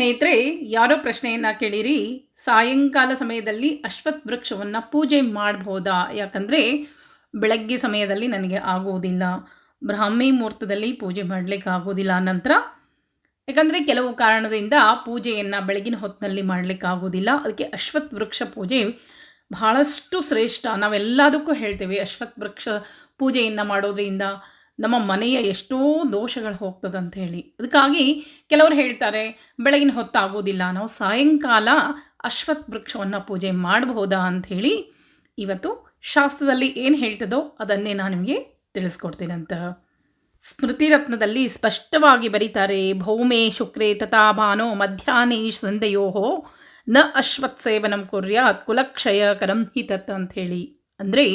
ಸ್ನೇಹಿತರೆ, ಯಾರೋ ಪ್ರಶ್ನೆಯನ್ನು ಕೇಳಿರಿ. ಸಾಯಂಕಾಲ ಸಮಯದಲ್ಲಿ ಅಶ್ವತ್ಥ ವೃಕ್ಷವನ್ನು ಪೂಜೆ ಮಾಡಬಹುದಾ ಯಾಕಂದರೆ ಬೆಳಗ್ಗೆ ಸಮಯದಲ್ಲಿ ನನಗೆ ಆಗುವುದಿಲ್ಲ. ಬ್ರಾಹ್ಮಿ ಮುಹೂರ್ತದಲ್ಲಿ ಪೂಜೆ ಮಾಡಲಿಕ್ಕೆ ಆಗೋದಿಲ್ಲ ನಂತರ. ಯಾಕಂದರೆ ಕೆಲವು ಕಾರಣದಿಂದ ಪೂಜೆಯನ್ನು ಬೆಳಗಿನ ಹೊತ್ತಿನಲ್ಲಿ ಮಾಡಲಿಕ್ಕೆ ಆಗೋದಿಲ್ಲ ಅದಕ್ಕೆ ಅಶ್ವತ್ಥ ವೃಕ್ಷ ಪೂಜೆ ಬಹಳಷ್ಟು ಶ್ರೇಷ್ಠ. ನಾವೆಲ್ಲದಕ್ಕೂ ಹೇಳ್ತೇವೆ ಅಶ್ವತ್ ವೃಕ್ಷ ಪೂಜೆಯನ್ನು ಮಾಡೋದ್ರಿಂದ. ನಮ್ಮ ಮನೆಯ ಎಷ್ಟೋ ದೋಷಗಳು ಹೋಗ್ತದಂತ ಹೇಳಿ ಅದಕ್ಕಾಗಿ ಕೆಲವರು ಹೇಳ್ತಾರೆ, ಬೆಳಗಿನ ಹೊತ್ತಾಗೋದಿಲ್ಲ, ನಾವು ಸಾಯಂಕಾಲ ಅಶ್ವತ್ಥ ವೃಕ್ಷವನ್ನು ಪೂಜೆ ಮಾಡಬಹುದಾ ಅಂಥೇಳಿ ಇವತ್ತು ಶಾಸ್ತ್ರದಲ್ಲಿ ಏನು ಹೇಳ್ತದೋ ಅದನ್ನೇ ನಾನು ನಿಮಗೆ ತಿಳಿಸ್ಕೊಡ್ತೀನಂತ. ಸ್ಮೃತಿ ರತ್ನದಲ್ಲಿ ಸ್ಪಷ್ಟವಾಗಿ ಬರೀತಾರೆ, ಭೌಮೆ ಶುಕ್ರೆ ತಥಾ ಮಧ್ಯಾಹ್ನ ಮಧ್ಯಾಹ್ನೇ ನ ಅಶ್ವತ್ ಸೇವನಂ ಕುರ್ಯಾತ್ ಕುಲಕ್ಷಯಕರಂ ಹಿ ತತ್ ಅಂಥೇಳಿ. ಅಂದರೆ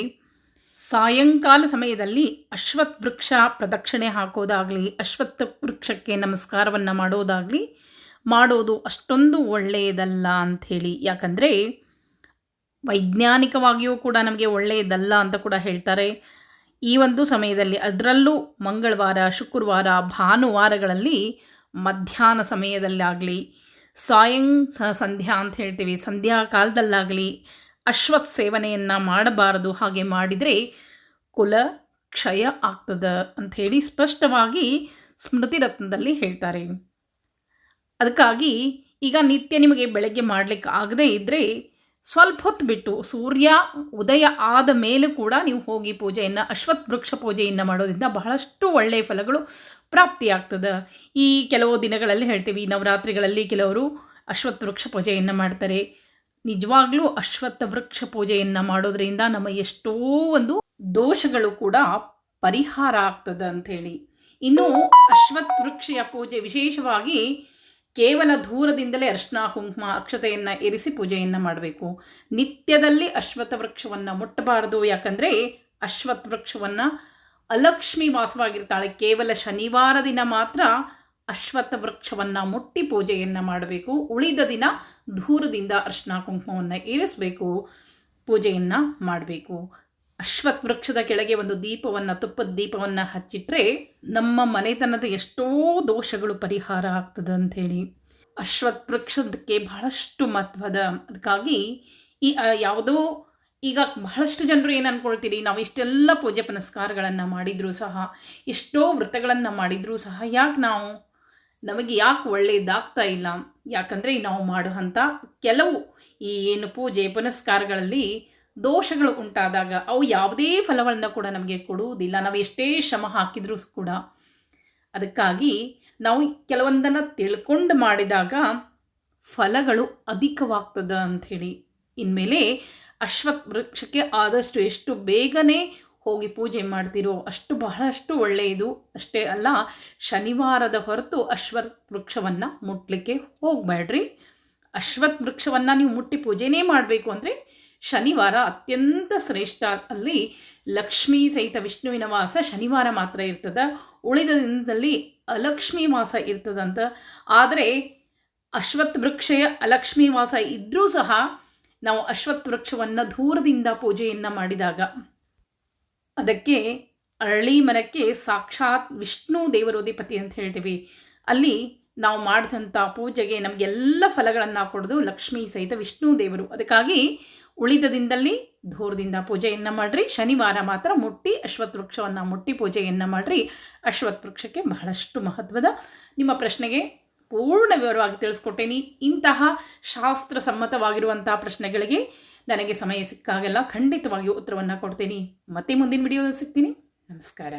ಸಾಯಂಕಾಲ ಸಮಯದಲ್ಲಿ ಅಶ್ವತ್ಥ ವೃಕ್ಷ ಪ್ರದಕ್ಷಿಣೆ ಹಾಕೋದಾಗಲಿ ಅಶ್ವತ್ಥ ವೃಕ್ಷಕ್ಕೆ ನಮಸ್ಕಾರವನ್ನು ಮಾಡೋದಾಗಲಿ, ಮಾಡೋದು ಅಷ್ಟೊಂದು ಒಳ್ಳೆಯದಲ್ಲ ಅಂಥೇಳಿ. ಯಾಕಂದರೆ ವೈಜ್ಞಾನಿಕವಾಗಿಯೂ ಕೂಡ ನಮಗೆ ಒಳ್ಳೆಯದಲ್ಲ ಅಂತ ಕೂಡ ಹೇಳ್ತಾರೆ. ಈ ಒಂದು ಸಮಯದಲ್ಲಿ, ಅದರಲ್ಲೂ ಮಂಗಳವಾರ, ಶುಕ್ರವಾರ, ಭಾನುವಾರಗಳಲ್ಲಿ ಮಧ್ಯಾಹ್ನ ಸಮಯದಲ್ಲಾಗಲಿ ಸಾಯಂ ಸಂಧ್ಯಾ ಅಂತ ಹೇಳ್ತೀವಿ, ಸಂಧ್ಯಾ ಕಾಲದಲ್ಲಾಗಲಿ ಅಶ್ವತ್ ಸೇವನೆಯನ್ನು ಮಾಡಬಾರದು ಹಾಗೆ ಮಾಡಿದರೆ ಕುಲ ಕ್ಷಯ ಆಗ್ತದ ಅಂಥೇಳಿ ಸ್ಪಷ್ಟವಾಗಿ ಸ್ಮೃತಿ ರತ್ನದಲ್ಲಿ ಹೇಳ್ತಾರೆ. ಅದಕ್ಕಾಗಿ ಈಗ ನಿತ್ಯ ನಿಮಗೆ ಬೆಳಗ್ಗೆ ಮಾಡಲಿಕ್ಕೆ ಆಗದೇ ಇದ್ದರೆ ಸ್ವಲ್ಪ ಹೊತ್ತು ಬಿಟ್ಟು ಸೂರ್ಯ, ಉದಯ ಆದ ಮೇಲೆ ಕೂಡ ನೀವು ಹೋಗಿ ಪೂಜೆಯನ್ನು ಅಶ್ವತ್ಥ ವೃಕ್ಷ ಪೂಜೆಯನ್ನು ಮಾಡೋದ್ರಿಂದ ಬಹಳಷ್ಟು ಒಳ್ಳೆಯ ಫಲಗಳು ಪ್ರಾಪ್ತಿಯಾಗ್ತದೆ ಈ ಕೆಲವು ದಿನಗಳಲ್ಲಿ ಹೇಳ್ತೀವಿ, ನವರಾತ್ರಿಗಳಲ್ಲಿ ಕೆಲವರು ಅಶ್ವತ್ಥ ವೃಕ್ಷ ಪೂಜೆಯನ್ನು ಮಾಡ್ತಾರೆ. ನಿಜವಾಗ್ಲೂ ಅಶ್ವತ್ಥ ವೃಕ್ಷ ಪೂಜೆಯನ್ನು ಮಾಡೋದ್ರಿಂದ ನಮ್ಮ ಎಷ್ಟೋ ಒಂದು ದೋಷಗಳು ಕೂಡ ಪರಿಹಾರ ಆಗ್ತದೆ ಅಂಥೇಳಿ. ಇನ್ನು ಅಶ್ವತ್ಥ ವೃಕ್ಷಯ ಪೂಜೆ ವಿಶೇಷವಾಗಿ ಕೇವಲ ದೂರದಿಂದಲೇ ಅರ್ಶನ, ಕುಂಕುಮ, ಅಕ್ಷತೆಯನ್ನು ಇರಿಸಿ ಪೂಜೆಯನ್ನು ಮಾಡಬೇಕು. ನಿತ್ಯದಲ್ಲಿ ಅಶ್ವತ್ಥ ವೃಕ್ಷವನ್ನು ಮುಟ್ಟಬಾರದು. ಯಾಕಂದರೆ ಅಶ್ವತ್ಥ ವೃಕ್ಷವನ್ನು ಅಲಕ್ಷ್ಮಿ ವಾಸವಾಗಿರ್ತಾಳೆ. ಕೇವಲ ಶನಿವಾರ ದಿನ ಮಾತ್ರ ಅಶ್ವತ್ಥ ವೃಕ್ಷವನ್ನು ಮುಟ್ಟಿ ಪೂಜೆಯನ್ನು ಮಾಡಬೇಕು. ಉಳಿದ ದಿನ ದೂರದಿಂದ ಅರ್ಶನ ಕುಂಕುಮವನ್ನು ಏರಿಸಬೇಕು ಪೂಜೆಯನ್ನು ಮಾಡಬೇಕು. ಅಶ್ವತ್ಥ ವೃಕ್ಷದ ಕೆಳಗೆ ಒಂದು ದೀಪವನ್ನು, ತುಪ್ಪದ ದೀಪವನ್ನು ಹಚ್ಚಿಟ್ರೆ ನಮ್ಮ ಮನೆತನದ ಎಷ್ಟೋ ದೋಷಗಳು ಪರಿಹಾರ ಆಗ್ತದೆ ಅಂಥೇಳಿ. ಅಶ್ವತ್ಥ ವೃಕ್ಷದಕ್ಕೆ ಬಹಳಷ್ಟು ಮಹತ್ವದ, ಅದಕ್ಕಾಗಿ ಈ ಯಾವುದೋ ಈಗ ಬಹಳಷ್ಟು ಜನರು ಏನು ಅಂದ್ಕೊಳ್ತೀರಿ ನಾವು ಇಷ್ಟೆಲ್ಲ ಪೂಜೆ ಪುನಸ್ಕಾರಗಳನ್ನು ಮಾಡಿದರೂ ಸಹ, ಎಷ್ಟೋ ವ್ರತಗಳನ್ನು ಮಾಡಿದರೂ ಸಹ, ಯಾಕೆ ನಾವು ನಮಗೆ ಯಾಕೆ ಒಳ್ಳೆಯದಾಗ್ತಾ ಇಲ್ಲ? ಯಾಕಂದರೆ ನಾವು ಮಾಡುವಂಥ ಕೆಲವು ಈ ಏನು ಪೂಜೆ, ಪುನಸ್ಕಾರಗಳಲ್ಲಿ ದೋಷಗಳು ಉಂಟಾದಾಗ ಅವು ಯಾವುದೇ ಫಲವನ್ನು ಕೂಡ ನಮಗೆ ಕೊಡುವುದಿಲ್ಲ. ನಾವು ಎಷ್ಟೇ ಶ್ರಮ ಹಾಕಿದರೂ ಕೂಡ. ಅದಕ್ಕಾಗಿ ನಾವು ಕೆಲವೊಂದನ್ನು ತಿಳ್ಕೊಂಡು ಮಾಡಿದಾಗ ಫಲಗಳು ಅಧಿಕವಾಗ್ತದೆ ಅಂಥೇಳಿ ಇನ್ಮೇಲೆ ಅಶ್ವತ್ಥ ವೃಕ್ಷಕ್ಕೆ ಆದಷ್ಟು ಎಷ್ಟು ಬೇಗನೆ ಹೋಗಿ ಪೂಜೆ ಮಾಡ್ತಿರೋ ಅಷ್ಟು ಬಹಳಷ್ಟು ಒಳ್ಳೆಯದು ಅಷ್ಟೇ ಅಲ್ಲ, ಶನಿವಾರದ ಹೊರತು ಅಶ್ವತ್ ವೃಕ್ಷವನ್ನು ಮುಟ್ಟಲಿಕ್ಕೆ ಹೋಗಬೇಡ್ರಿ ಅಶ್ವತ್ಥ ವೃಕ್ಷವನ್ನು ನೀವು ಮುಟ್ಟಿ ಪೂಜೆನೇ ಮಾಡಬೇಕು ಅಂದರೆ ಶನಿವಾರ ಅತ್ಯಂತ ಶ್ರೇಷ್ಠ. ಅಲ್ಲಿ ಲಕ್ಷ್ಮೀ ಸಹಿತ ವಿಷ್ಣುವಿನ ವಾಸ ಶನಿವಾರ ಮಾತ್ರ ಇರ್ತದೆ. ಉಳಿದ ದಿನದಲ್ಲಿ ಅಲಕ್ಷ್ಮಿ ವಾಸ ಇರ್ತದಂತ. ಆದರೆ ಅಶ್ವತ್ಥ ವೃಕ್ಷೆಯ ಅಲಕ್ಷ್ಮಿ ವಾಸ ಇದ್ದರೂ ಸಹ ನಾವು ಅಶ್ವತ್ ವೃಕ್ಷವನ್ನು ದೂರದಿಂದ ಪೂಜೆಯನ್ನು ಮಾಡಿದಾಗ ಅದಕ್ಕೆ ಅರಳಿ ಮರಕ್ಕೆ ಸಾಕ್ಷಾತ್ ವಿಷ್ಣು ದೇವರೋಧಿಪತಿ ಅಂತ ಹೇಳ್ತೀವಿ. ಅಲ್ಲಿ ನಾವು ಮಾಡಿದಂಥ ಪೂಜೆಗೆ ನಮಗೆಲ್ಲ ಫಲಗಳನ್ನು ಕೊಡೋದು ಲಕ್ಷ್ಮೀ ಸಹಿತ ವಿಷ್ಣು ದೇವರು. ಅದಕ್ಕಾಗಿ ಉಳಿದ ದಿನದಲ್ಲಿ ದೂರದಿಂದ ಪೂಜೆಯನ್ನು ಮಾಡಿರಿ. ಶನಿವಾರ ಮಾತ್ರ ಮುಟ್ಟಿ ಅಶ್ವತ್ಥ ವೃಕ್ಷವನ್ನು ಮುಟ್ಟಿ ಪೂಜೆಯನ್ನು ಮಾಡಿರಿ. ಅಶ್ವತ್ಥ ವೃಕ್ಷಕ್ಕೆ ಬಹಳಷ್ಟು ಮಹತ್ವದ ನಿಮ್ಮ ಪ್ರಶ್ನೆಗೆ ಪೂರ್ಣ ವಿವರವಾಗಿ ತಿಳಿಸ್ಕೊಟ್ಟೇನಿ. ಇಂತಹ ಶಾಸ್ತ್ರ ಸಮ್ಮತವಾಗಿರುವಂತಹ ಪ್ರಶ್ನೆಗಳಿಗೆ ನನಗೆ ಸಮಯ ಸಿಕ್ಕಾಗೆಲ್ಲ ಖಂಡಿತವಾಗಿಯೂ ಉತ್ತರವನ್ನು ಕೊಡ್ತೀನಿ. ಮತ್ತೆ ಮುಂದಿನ ವಿಡಿಯೋದಲ್ಲಿ ಸಿಗ್ತೀನಿ. ನಮಸ್ಕಾರ.